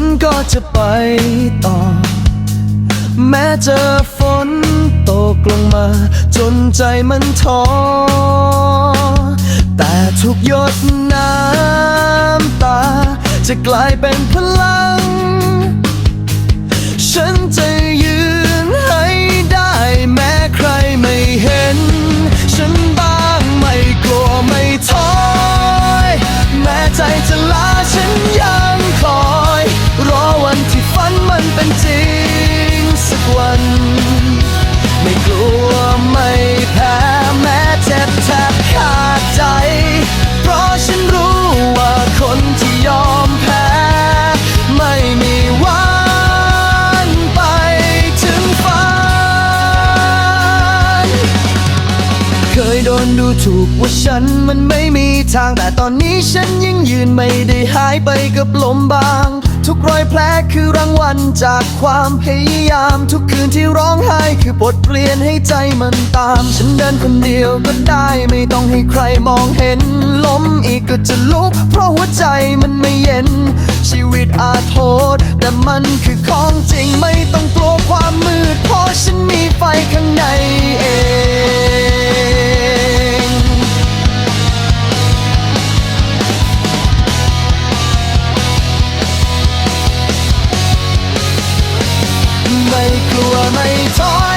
นก็จะไปต่อ แม้เจอฝนตกลงมา จนใจมันท้อ แต่ทุกหยดน้ำตา จะกลายเป็นพลัง ฉันจะยืนให้ได้แม้ใครไม่เห็น ฉันบ้างไม่กลัวไม่ถอแม้ใจจะลาฉันยัง โดนดูถูกว่าฉันมันไม่มีทาง แต่ตอนนี้ฉันยังยืนไม่ได้หายไปกับลมบาง ทุกรอยแผลคือรางวัลจากความพยายาม ทุกคืนที่ร้องไห้คือบทเรียนให้ใจมันตาม ฉันเดินคนเดียวก็ได้ไม่ต้องให้ใครมองเห็น ล้มอีกก็จะลุก เพราะหัวใจมันไม่เย็น ชีวิตอาจโทษแต่มันคือของจริงไม่ต้องกลัวความมืดเพราะฉันมีไฟข้างในเอง ไม่ท้อ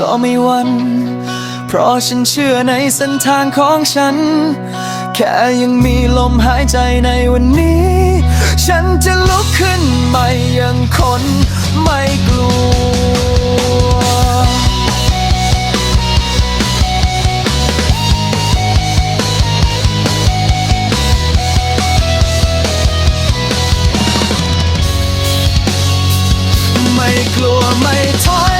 ก็ไม่วัน เพราะฉันเชื่อในเส้นทางของฉัน แค่ยังมีลมหายใจในวันนี้ ฉันจะลุกขึ้นใหม่ยังคนไม่กลัวไม่กลัวไม่ถอย